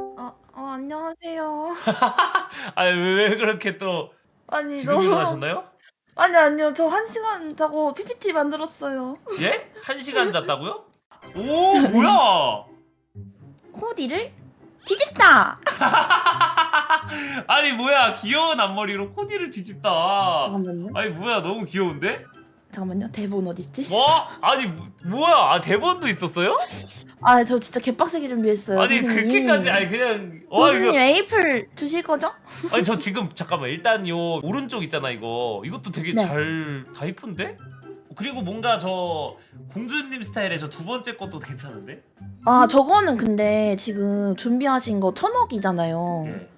어, 어 안녕하세요. 아니 왜, 왜 그렇게 또 아니 지금 너무 일어나셨나요? 아니 아니요 저 한 시간 자고 PPT 만들었어요. 예? 한 시간 잤다고요? 오 뭐야? 코디를 뒤집다. 아니 뭐야 귀여운 앞머리로 코디를 뒤집다. 잠깐만요. 아니 뭐야 너무 귀여운데? 잠깐만요. 대본 어디 있지? 뭐? 아니 뭐- 뭐야? 아 대본도 있었어요? 아 저 진짜 개빡세게 준비했어요. 아니 선생님. 그렇게까지 아니 그냥 와 교수님 이거 에이플 주실 거죠? 아니 저 지금 잠깐만 일단 요 오른쪽 있잖아 이거 이것도 되게 네. 잘다 이쁜데? 그리고 뭔가 저 공주님 스타일의 저 두 번째 것도 괜찮은데? 아 저거는 근데 지금 준비하신 거 천억이잖아요. 예.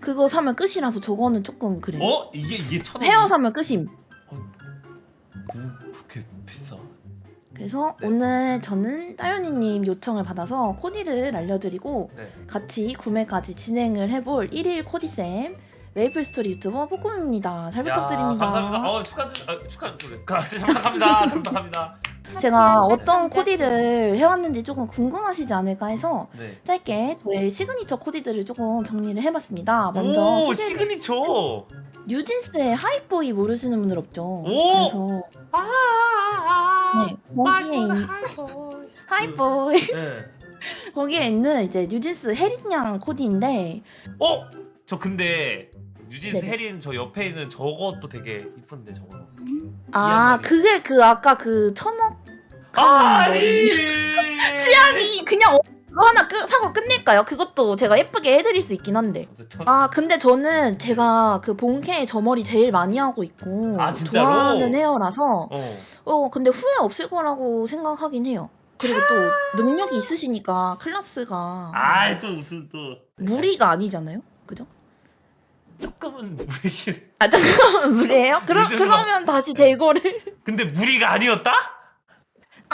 그거 사면 끝이라서 저거는 조금 그래. 요 어? 이게 이게 천 원? 헤어 사면 끝임. 비싸? 그래서 오늘 저는 따윤이님 요청을 받아서 코디를 알려드리고 네. 같이 구매까지 진행을 해볼 1일 코디쌤 메이플 스토리 유튜버 뽀꿈입니다. 잘 부탁드립니다. 야, 감사합니다. 어 축하드 아, 축하 소리. 가- 잘 부탁합니다. 잘 부탁합니다. 제가 어떤 코디를 해왔는지 조금 궁금하시지 않을까 해서 네. 짧게 저의 시그니처 코디들을 조금 정리를 해봤습니다. 먼저 오 소개- 시그니처. 뉴진스의 하이보이 모르시는 분들 없죠? 오! 그래서 아. 네, 거기에 있는 하이보이 네. 거기에 있는 이제 뉴진스 혜린양 코디인데 어? 저 근데 뉴진스 네네. 혜린 저 옆에 있는 저것도 되게 이쁜데 저거 어떻게? 아 이한머리. 그게 그 아까 그 천억 아, 머리. 취향이 그냥 어- 그거 하나 끝, 사고 끝낼까요? 그것도 제가 예쁘게 해드릴 수 있긴 한데 어쨌든 아 근데 저는 제가 그 본캐 저 머리 제일 많이 하고 있고 아, 진짜로? 좋아하는 헤어라서 어. 어 근데 후회 없을 거라고 생각하긴 해요 그리고 또 능력이 있으시니까 클래스가 아이 또 무슨 또 무리가 아니잖아요 그죠? 조금은 무리긴. 아 잠깐만 무리예요? 그럼 그러면 다시 제거를 근데 무리가 아니었다?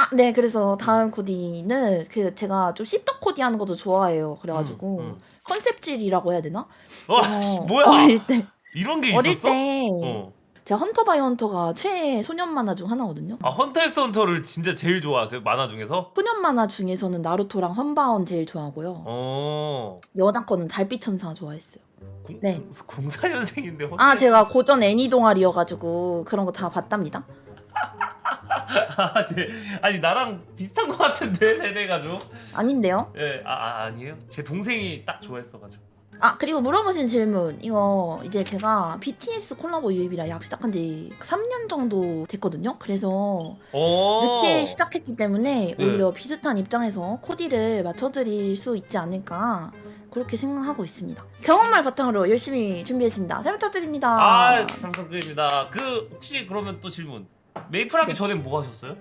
아, 네, 그래서 다음 코디는 그 제가 좀 씹덕 코디 하는 것도 좋아해요. 그래가지고 음, 음. 컨셉질이라고 해야 되나? 와 어, 씨, 뭐야? 어릴 때 이런 게 어릴 있었어? 때 어. 제가 헌터 바이 헌터가 최애 소년 만화 중 하나거든요. 아 헌터 엑스 헌터를 진짜 제일 좋아하세요? 만화 중에서? 소년 만화 중에서는 나루토랑 헌바원 제일 좋아하고요. 어. 여자 거는 달빛 천사 좋아했어요. 공, 네. 04년생인데 아, 제가 고전 애니 동아리여가지고 그런 거 다 봤답니다. 아, 네. 아니 나랑 비슷한 것 같은데 세대가 좀. 아닌데요? 예, 아, 아 아니에요? 제 동생이 딱 좋아했어가지고. 아 그리고 물어보신 질문 이거 이제 제가 BTS 콜라보 유입이라 약 시작한 지 3년 정도 됐거든요. 그래서 어. 늦게 시작했기 때문에 네. 오히려 비슷한 입장에서 코디를 맞춰드릴 수 있지 않을까 그렇게 생각하고 있습니다. 경험말 바탕으로 열심히 준비했습니다. 잘 부탁드립니다. 아, 감사드립니다. 그 혹시 그러면 또 질문. 메이플 하기 네. 전에 뭐 하셨어요?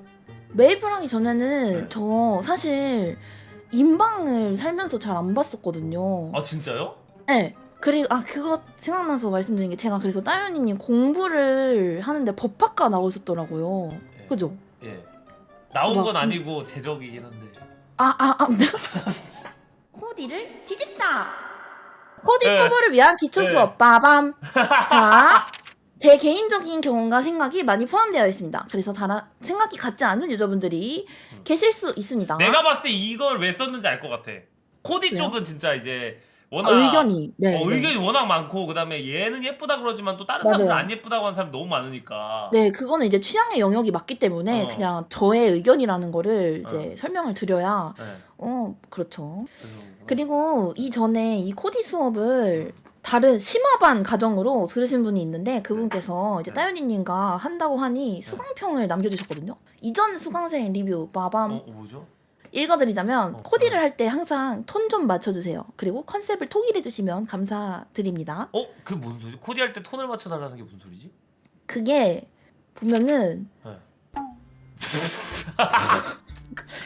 메이플 하기 전에는 네. 저 사실 인방을 살면서 잘 안 봤었거든요. 아 진짜요? 네. 그리고 아 그거 생각나서 말씀드린 게 제가 그래서 따윤이님 공부를 하는데 법학과 나오 있었더라고요. 예. 그죠? 예. 나온 막 건 진- 아니고 제적이긴 한데. 아, 아, 아. 코디를 뒤집다. 코디 네. 초보를 위한 기초 네. 수업 빠밤. 자, 제 개인적인 경험과 생각이 많이 포함되어 있습니다. 그래서 다른 생각이 같지 않은 유저분들이 음. 계실 수 있습니다. 내가 봤을 때 이걸 왜 썼는지 알 것 같아. 코디 왜요? 쪽은 진짜 이제 아, 워낙 의견이 네, 어, 네. 의견이 워낙 많고 그다음에 얘는 예쁘다 그러지만 또 다른 맞아요. 사람은 안 예쁘다고 하는 사람이 너무 많으니까. 네, 그거는 이제 취향의 영역이 맞기 때문에 어. 그냥 저의 의견이라는 거를 이제 어. 설명을 드려야 네. 어, 그렇죠. 그래서 그리고 이전에 이 코디 수업을 다른 심화반 가정으로 들으신 분이 있는데 그분께서 이제 네. 따윤이님과 한다고 하니 수강평을 남겨주셨거든요. 이전 수강생 리뷰 빠밤 어, 어, 뭐죠? 읽어드리자면 어, 코디를 할 때 항상 톤 좀 맞춰주세요. 그리고 컨셉을 통일해주시면 감사드립니다. 어, 그 무슨 소리지? 코디 할 때 톤을 맞춰 달라는 게 무슨 소리지? 그게 보면은 네.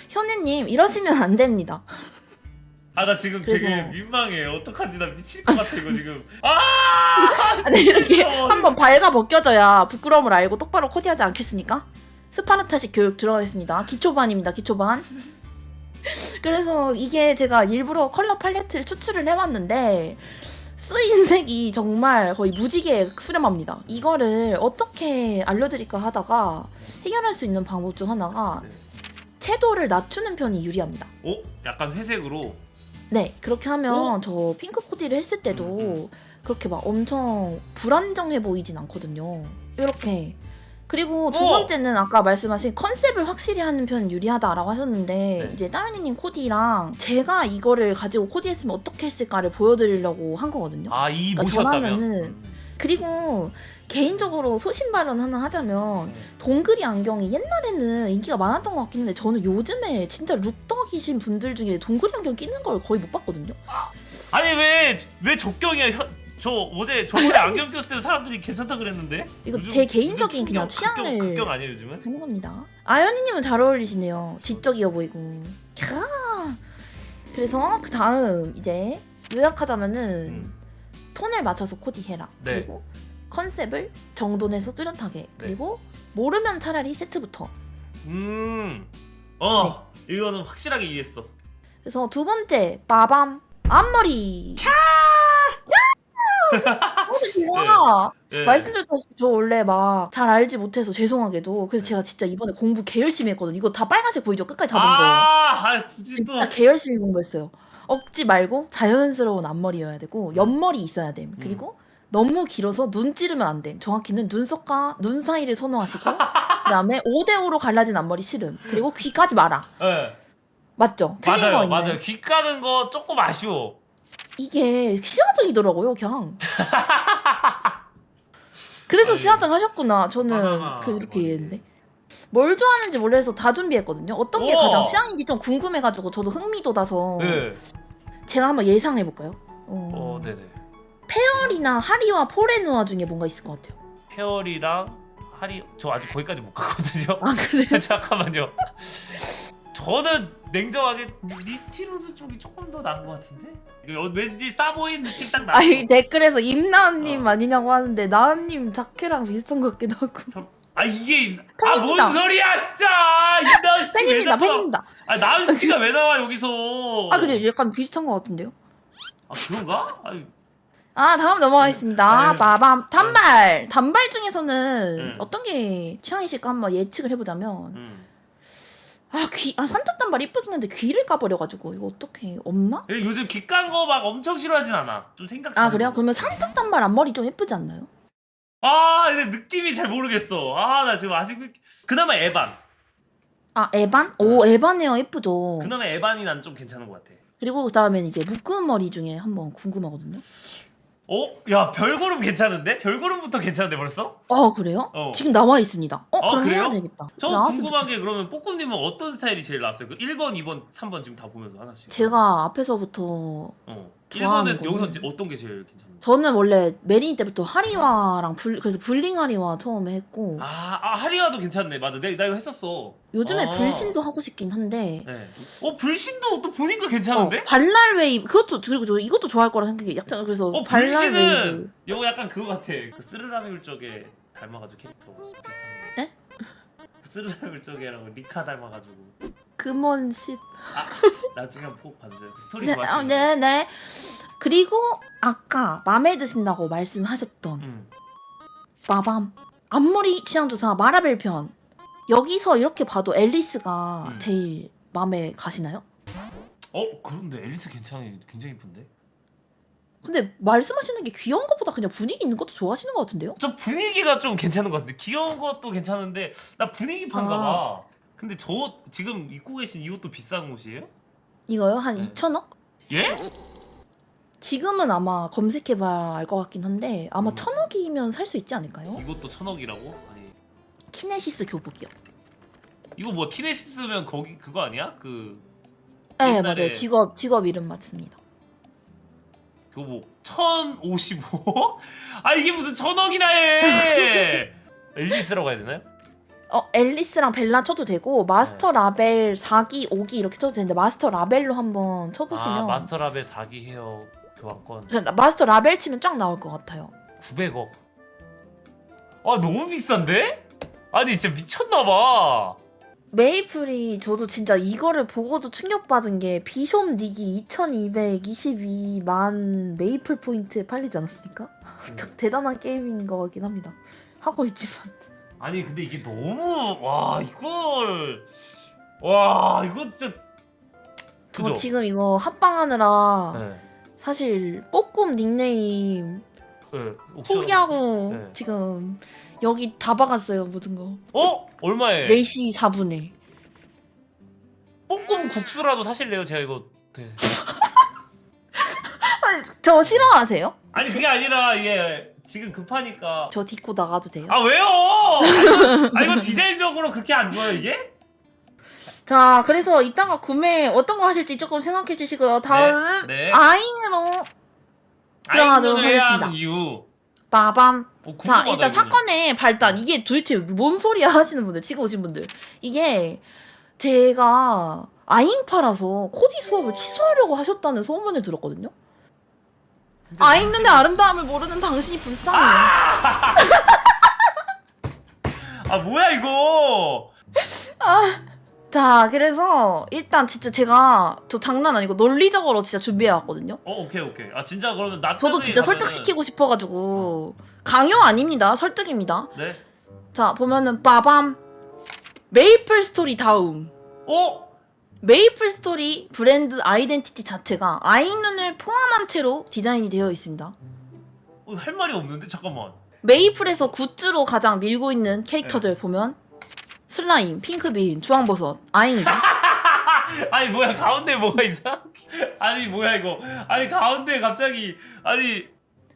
현우님 이러시면 안 됩니다. 아 나 지금 그래서- 되게 민망해. 어떡하지? 나 미칠 것 같아 이거 지금. 아! 아니 이렇게 어, 한번 발가 벗겨져야 부끄러움을 알고 똑바로 코디하지 않겠습니까? 스파르타식 교육 들어가겠습니다. 기초반입니다. 기초반. 그래서 이게 제가 일부러 컬러 팔레트를 추출을 해왔는데 쓰인 색이 정말 거의 무지개 수렴합니다. 이거를 어떻게 알려드릴까 하다가 해결할 수 있는 방법 중 하나가 네. 채도를 낮추는 편이 유리합니다. 어? 약간 회색으로. 네 그렇게 하면 오. 저 핑크 코디를 했을 때도 그렇게 막 엄청 불안정해 보이진 않거든요. 이렇게 그리고 두 오. 번째는 아까 말씀하신 컨셉을 확실히 하는 편은 유리하다라고 하셨는데 네. 이제 따윤이님 코디랑 제가 이거를 가지고 코디했으면 어떻게 했을까를 보여드리려고 한 거거든요. 아 이 그러니까 모셨다면. 그리고 개인적으로 소신 발언 하나 하자면 음. 동그리 안경이 옛날에는 인기가 많았던 것 같긴 한데 저는 요즘에 진짜 룩덕이신 분들 중에 동그리 안경 끼는 걸 거의 못 봤거든요. 아니 왜 왜 적경이야? 현, 저 어제 저번에 안경 꼈을 때도 사람들이 괜찮다 그랬는데. 이거 요즘- 제 개인적인 요즘 그냥 취향을 극경, 극경 아니에요 요즘은? 하는 겁니다. 아연이님은 잘 어울리시네요. 지적이어 보이고. 캬. 그래서 그 다음 이제 요약하자면은 음. 톤을 맞춰서 코디해라. 네. 그리고 컨셉을 정돈해서 뚜렷하게. 그리고 모르면 차라리 세트부터. 음. 어 이거는 확실하게 이해했어. 그래서 두 번째 빠밤 앞머리. 어제 제가 예. 말씀드렸다시피 저 원래 막 잘 알지 못해서 죄송하게도 그래서 제가 진짜 이번에 공부 개 열심히 했거든 요. 이거 다 빨간색 보이죠? 끝까지 다 본 거. 아, 아 굳이 또. 진짜 개 열심히 공부했어요. 억지 말고 자연스러운 앞머리여야 되고 옆머리 있어야 됨. 그리고 너무 길어서 눈 찌르면 안 됨. 정확히는 눈썹과 눈 사이를 선호하시고 그다음에 5대 5로 갈라진 앞머리 싫음. 그리고 귀까지 마라. 예. 맞죠? 틀린 거 맞아요, 있나요? 맞아요. 귀 까는 거 조금 아쉬워. 이게 시화증이더라고요, 그냥. 그래서. 시화증 하셨구나. 저는 바나나 그렇게 머리. 이해했는데. 뭘 좋아하는지 몰라서 다 준비했거든요. 어떤 게 우와. 가장 취향인지 좀 궁금해가지고 저도 흥미 돋아서 네. 제가 한번 예상해 볼까요? 어, 어, 네네. 페어리나 하리와 포레누아 중에 뭔가 있을 것 같아요. 페어리랑 하리 저 아직 거기까지 못 갔거든요. 아 그래? 잠깐만요. 저는 냉정하게 리스티로즈 쪽이 조금 더 나은 것 같은데? 이거 왠지 싸 보이는 느낌 딱 나. 아니 댓글에서 임나은님 어. 아니냐고 하는데 나은님 자켓랑 비슷한 것 같기도 하고. 아 이게 팬입니다. 아뭔 소리야 진짜 이나은 씨 팬입니다, 왜 나와? 팬입니다. 아 나은 씨가 왜 나와 여기서? 아 근데 약간 비슷한 것 같은데요? 아 그런가? 아니, 아 다음 넘어가겠습니다. 아, 네. 빠밤 단발 단발 중에서는 음. 어떤 게 취향이실까 한번 예측을 해보자면 음. 아귀아 산뜻 단발 이쁘긴 한데 귀를 까버려가지고 이거 어떻게 없나? 근데 요즘 귀 깐 거 막 엄청 싫어하진 않아. 좀 생각. 아 그래요? 그러면 산뜻 단발 앞머리 좀 예쁘지 않나요? 아 근데 느낌이 잘 모르겠어. 아 나 지금 아직 그나마 에반. 아 에반? 오 에반 헤어 예쁘죠. 그나마 에반이 난 좀 괜찮은 것 같아. 그리고 그다음엔 이제 묶음 머리 중에 한번 궁금하거든요. 어? 야 별고름 괜찮은데? 별고름부터 괜찮은데 벌써? 어 그래요? 어. 지금 나와 있습니다. 어, 어, 그럼 그래요? 해야 되겠다. 저 나왔으면 궁금한 게 그러면 뽀꾸님은 어떤 스타일이 제일 나왔어요? 그 1번, 2번, 3번 지금 다 보면서 하나씩. 제가 앞에서부터 어. 좋아하는 1번은 여기서 거는- 이제 어떤 게 제일 괜찮은데? 저는 원래 메리니 때부터 하리와랑 불 그래서 불링 하리와 처음에 했고 아, 아 하리와도 괜찮네. 맞아. 내가 나 이거 했었어. 요즘에 아. 불신도 하고 싶긴 한데 네. 어 불신도 또 보니까 어, 괜찮은데? 발랄 웨이브 그것도 그리고 저 이것도 좋아할 거라 생각해. 약간 그래서 어 불신은. 이거 약간 그거 같아. 그 스르라미울 쪽에 닮아가지고 캐릭터 비슷한 거. 네? 그 스르라미울 쪽이랑 리카 닮아가지고 금원 십. 나중에 한번 꼭 봐주세요. 그 스토리 네, 좋아하시는 어, 네, 네. 그리고 아까 마음에 드신다고 말씀하셨던 음. 마밤 앞머리 취향 조사 마라벨 편 여기서 이렇게 봐도 앨리스가 음. 제일 마음에 가시나요? 어 그런데 앨리스 괜찮이 굉장히 이쁜데? 근데 말씀하시는 게 귀여운 것보다 그냥 분위기 있는 것도 좋아하시는 것 같은데요? 저 분위기가 좀 괜찮은 것 같은데 귀여운 것도 괜찮은데 나 분위기 판가 아. 봐. 근데 저옷 지금 입고 계신 이 옷도 비싼 옷이에요? 이거요? 한 네. 2천억? 예? 지금은 아마 검색해봐야 알 것 같긴 한데 아마 음. 천억이면 살 수 있지 않을까요? 이것도 천억이라고? 아니 키네시스 교복이요. 이거 뭐야 키네시스면 거기 그거 아니야? 그 네 옛날에- 맞아요. 직업 직업 이름 맞습니다. 교복 1055? 아 이게 무슨 천억이나 해 앨리스라고 해야 되나요? 어 앨리스랑 벨라 쳐도 되고 마스터 네. 라벨 4기 5기 이렇게 쳐도 되는데 마스터 라벨로 한번 쳐보시면 아 마스터 라벨 4기 헤어 교환권 그 마스터 라벨 치면 쫙 나올 것 같아요. 900억 아 너무 비싼데? 아니 진짜 미쳤나봐 메이플이 저도 진짜 이거를 보고도 충격받은 게 비숍 닉이 2222만 메이플 포인트에 팔리지 않았습니까? 대단한 게임인 것 같긴 합니다. 하고 있지만 아니 근데 이게 너무 와 이걸 와 이거 진짜 저 그죠? 지금 이거 합방하느라 네. 사실 뽀꿈 닉네임 네. 옵션. 포기하고 네. 지금 여기 다 박았어요 모든 거. 어? 얼마에? 4시 4분에. 볶음 국수라도 사실래요? 제가 이거 네. 저 싫어하세요? 아니 그게 아니라 이게 지금 급하니까 저 딛고 나가도 돼요? 아 왜요? 아 이거, 아, 디자인적으로 그렇게 안 좋아요 이게? 자, 그래서 이따가 구매 어떤 거 하실지 조금 생각해 주시고요. 다음 네. 아잉으로 들어가도록 아이콘을 해야 하겠습니다. 하는 이유 빠밤. 어, 자, 궁금하다, 일단 이거는. 사건의 발단. 이게 도대체 뭔 소리야 하시는 분들, 지금 오신 분들. 이게 제가 아잉파라서 코디 수업을 취소하려고 하셨다는 소문을 들었거든요. 아잉 눈의 아름다움을 모르는 당신이 불쌍해. 아 뭐야 이거 자, 그래서 일단 진짜 제가 저 장난 아니고 논리적으로 진짜 준비해 왔거든요. 어 오케이 오케이 아 진짜 그러면 나 저도 진짜 설득시키고 싶어가지고 강요 아닙니다. 설득입니다. 네? 자 보면은 빠밤 메이플 스토리 다음 어? 메이플 스토리 브랜드 아이덴티티 자체가 아이눈을 포함한 채로 디자인이 되어 있습니다. 어, 할 말이 없는데 잠깐만 메이플에서 굿즈로 가장 밀고 있는 캐릭터들 네. 보면 슬라임, 핑크빈, 주황버섯, 아잉이다. 아니 뭐야 가운데 뭐가 이상? 아니 뭐야 이거 아니 가운데 갑자기 아니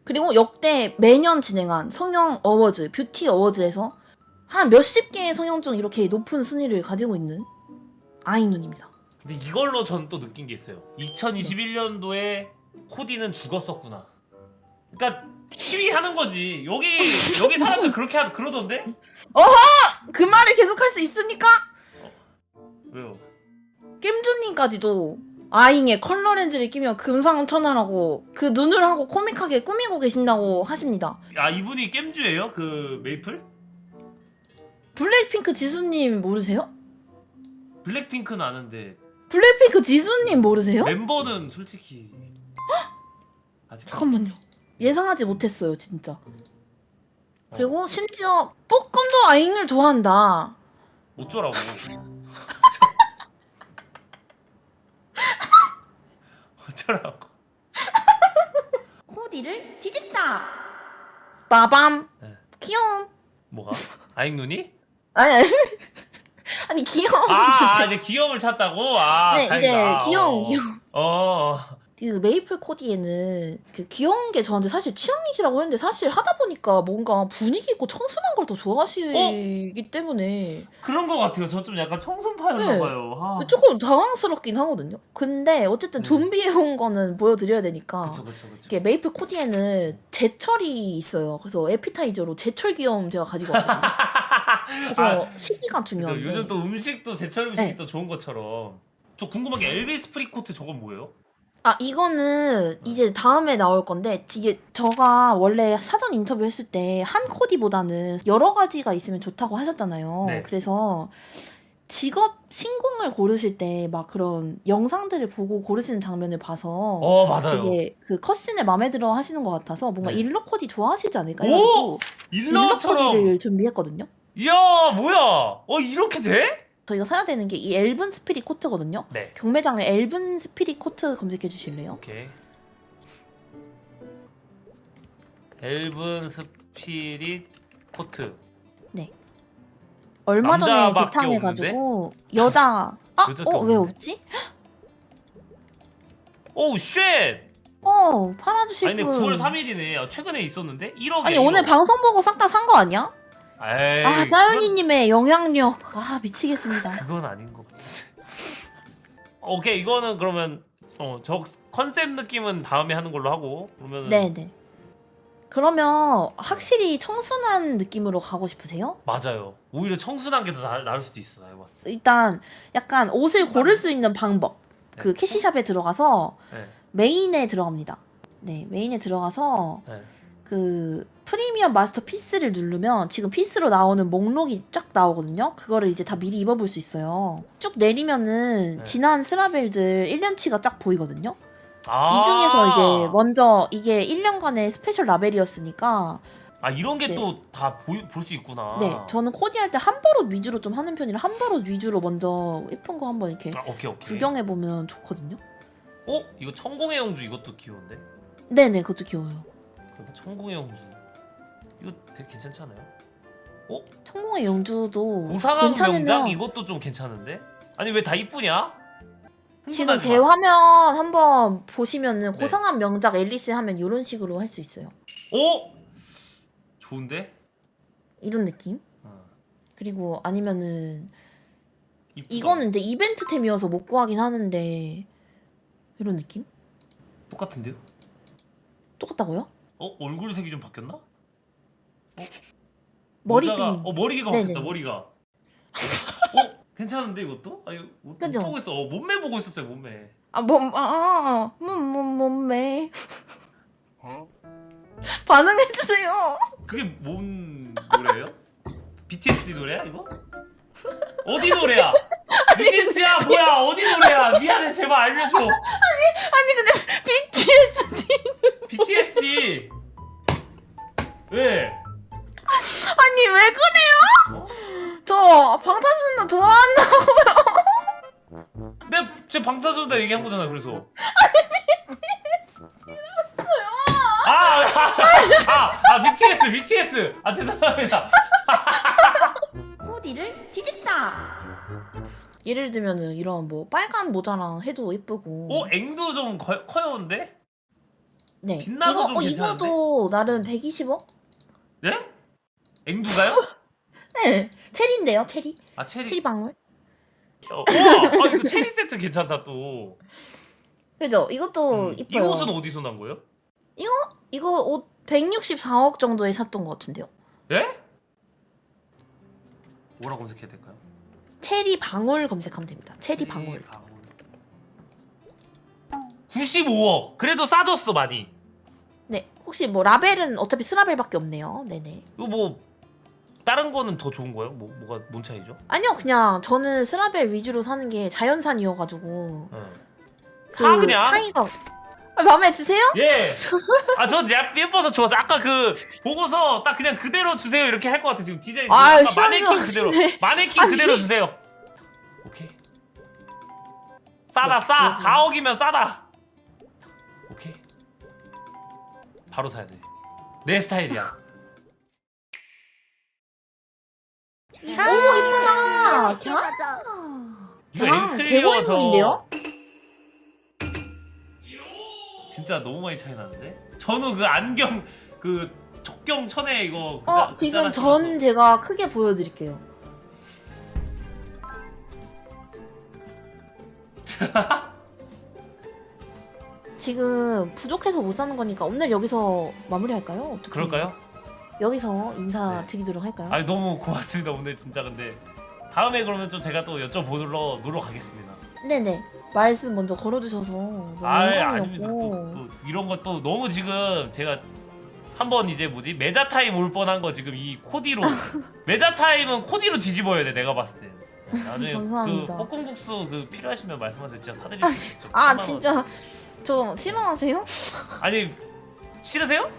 그리고 역대 매년 진행한 성형 어워즈, 뷰티 어워즈에서 한 몇십 개의 성형 중 이렇게 높은 순위를 가지고 있는 아이눈입니다. 근데 이걸로 전 또 느낀 게 있어요 2021년도에 코디는 죽었었구나 그러니까 시위하는 거지 여기 여기 사람들 그렇게 하, 그러던데? 그 말을 계속할 수 있습니까? 왜요? 겜주님까지도 아잉에 컬러 렌즈를 끼며 금상첨화하고 그 눈을 하고 코믹하게 꾸미고 계신다고 하십니다. 아 이분이 겜주예요? 그 메이플? 블랙핑크 지수님 모르세요? 블랙핑크는 아는데 블랙핑크 지수님 모르세요? 멤버는 솔직히 아직 잠깐만요. 예상하지 못했어요, 진짜. 그리고 심지어 뽀끔도 아잉을 좋아한다. 어쩌라고 어쩌라고 코디를 뒤집다. 빠밤. 네. 귀여움. 뭐가? 아잉 눈이? 아니 아니. 아니 귀여움. 아, 아 이제 귀여움을 찾자고? 아네 이제 다행이다. 귀여움 어. 귀여움. 어그 메이플 코디에는 그 귀여운 게 저한테 사실 취향이시라고 했는데 사실 하다 보니까 뭔가 분위기 있고 청순한 걸 더 좋아하시기 때문에 그런 거 같아요 저 좀 약간 청순파였나 네. 봐요 아. 조금 당황스럽긴 하거든요. 근데 어쨌든 네. 좀비에 온 거는 보여드려야 되니까 그쵸 그쵸 그쵸 이게 메이플 코디에는 제철이 있어요. 그래서 에피타이저로 제철 귀여움 제가 가지고 왔거든요. 그래서 아, 시기가 중요한데 요즘 또 음식도 제철 음식이 네. 또 좋은 것처럼 저 궁금한 게 엘비스 프리코트 저건 뭐예요? 아 이거는 이제 다음에 나올 건데 이게 저가 원래 사전 인터뷰 했을 때 한 코디보다는 여러 가지가 있으면 좋다고 하셨잖아요. 네. 그래서 직업 신궁을 고르실 때 막 그런 영상들을 보고 고르시는 장면을 봐서 어 맞아요 되게 그 컷신을 마음에 들어 하시는 것 같아서 뭔가 네. 일러 코디 좋아하시지 않을까 오! 해가지고 일러 일러처럼 코디를 준비했거든요. 이야 뭐야 어 이렇게 돼? 저희가 사야 되는 게 이 엘븐 스피릿 코트거든요. 네 경매장에 엘븐 스피릿 코트 검색해 주실래요? 오케이 엘븐 스피릿 코트 얼마 전에 남자밖에 개탕해가지고 여자 아, 여자밖에 어왜 없는데? 없지? 오우 쉣어 팔아주실 아니 근데 분 9월 3일이네 최근에 있었는데 1억에 아니 오늘 방송 보고 싹 다 산 거 아니야? 에이 아 짜연이님의 영향력 아 미치겠습니다. 그건, 아닌 것 같은데 오케이 이거는 그러면 어 저 컨셉 느낌은 다음에 하는 걸로 하고 그러면 네네. 그러면 확실히 청순한 느낌으로 가고 싶으세요? 맞아요 오히려 청순한 게 더 나을 수도 있어 나 봤을 때 일단 약간 옷을 고를 수 있는 방법 그 네. 캐시샵에 들어가서 네. 메인에 들어갑니다. 네 메인에 들어가서 네. 그 프리미엄 마스터 피스를 누르면 지금 피스로 나오는 목록이 쫙 나오거든요. 그거를 이제 다 미리 입어볼 수 있어요. 쭉 내리면은 네. 지난 스라벨들 1년치가 쫙 보이거든요. 아 이 중에서 이제 먼저 이게 1년간의 스페셜 라벨이었으니까 아아 이런 게 네. 또다 볼 수 있구나. 네, 저는 코디할 때한 버릇 위주로 좀 하는 편이라 한 버릇 위주로 먼저 예쁜 거 한번 이렇게 아 오케이 오케이. 구경해 보면 좋거든요. 어 이거 천공의 영주 이것도 귀여운데. 네네, 그것도 귀여워요. 근데 천공의 영주 이거 되게 괜찮지 않아요? 어 천공의 영주도 고상한 괜찮으면 명장 이것도 좀 괜찮은데? 아니 왜 다 이쁘냐? 지금 흥분하지 제 마. 화면 한번 보시면은 네. 고상한 명작 앨리스 하면 이런 식으로 할 수 있어요. 오 좋은데? 이런 느낌. 어, 그리고 아니면은 이쁘다. 이거는 근데 이벤트템이어서 못 구하긴 하는데 이런 느낌? 똑같은데요? 똑같다고요? 어 얼굴 색이 좀 바뀌었나? 머리핀. 모자가, 어 머리가 네네. 바뀌었다 머리가. 어 괜찮은데 이것도? 아 이거 못, 그죠? 못 보고 있어. 어, 몸매 보고 있었어요 몸매. 아, 몸, 아, 아, 몸, 몸, 몸매. 반응해주세요. 그게 뭔 노래예요? BTS 노래야 이거? 어디 노래야? 뉴진스야 뭐야 어디 노래야? 미안해 제발 알려줘. 아니, 근데 BTSD. BTSD. 제 방탄소년단 얘기한 거잖아 그래서. 아, 아, 아, 아, BTS, BTS. 아, 죄송합니다. 코디를 뒤집다. 예를 들면은 이런 뭐 빨간 모자랑 해도 예쁘고. 오, 앵도 좀 커, 커요인데? 네. 빛나서 이거, 좀 어, 괜찮은데? 이거도 나름 120억? 네? 앵두가요? 네. 체리인데요, 체리. 아, 체리. 체리 방울. 어, 우와! 아, 이거 체리 세트 괜찮다 또. 그죠? 이것도 음, 이 이뻐요. 옷은 어디서 난 거예요? 이거 옷 164억 정도에 샀던 것 같은데요. 예? 뭐라 검색해야 될까요? 체리 방울 검색하면 됩니다. 체리 체리 방울. 95억. 그래도 싸졌어 많이. 네. 혹시 뭐 라벨은 어차피 스라벨밖에 없네요. 네네. 이거 뭐 다른 거는 더 좋은 거예요? 뭐 뭐가 뭔 차이죠? 아니요, 그냥 저는 스라벨 위주로 사는 게 자연산이어가지고. 응. 그사 그냥. 차이가. 아, 마음에 드세요? 예. 아, 전 예뻐서 좋아서 아까 그 보고서 딱 그냥 그대로 주세요 이렇게 할 것 같아 지금 디자인. 아유, 아까 마네킹. 그대로. 마네킹 아니. 그대로 주세요. 오케이. 싸다 네, 싸. 그래서- 4억이면 싸다. 오케이. 바로 사야 돼. 내 스타일이야. 오, 이쁘다. 갸? 가자. 이거 야, 저 개고인물인데요? 진짜 너무 많이 차이 나는데? 전우 그 안경 그 촉경 천에 이거 어, 그자- 지금 전 신어서. 제가 크게 보여드릴게요. 지금 부족해서 못 사는 거니까 오늘 여기서 마무리할까요? 어떻게? 그럴까요? 여기서 인사 네. 드리도록 할까요? 아니 너무 고맙습니다 오늘 진짜 근데 다음에 그러면 좀 제가 또 여쭤보러 놀러 가겠습니다. 네네. 말씀 먼저 걸어주셔서 너무 아 아닙니다. 영광이었고. 또, 또 이런 것도 너무 지금 제가 한번 이제 뭐지 메자 타임 올 뻔한 거 지금 이 코디로 메자 타임은 코디로 뒤집어야 돼 내가 봤을 때. 네, 나중에 그 감사합니다. 볶음국수 그 필요하시면 말씀하세요. 진짜 사드릴 수 있죠. 아 3만 원. 진짜 저 싫어하세요? 아니 싫으세요?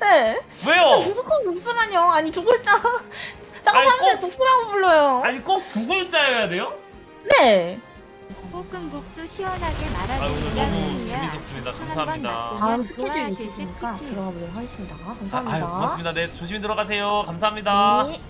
네. 왜요? 무조건 국수라뇨. 아니 두 글자. 사람들 꼭- 국수라고 불러요. 아니 꼭 두 글자여야 돼요? 네. 볶음 국수 시원하게 아 오늘 말아주세요. 너무 재밌었습니다. 감사합니다. 다음 스케줄 있으시니까 들어가 보도록 하겠습니다. 아, 감사합니다. 아유 고맙습니다. 네 조심히 들어가세요. 감사합니다. 네.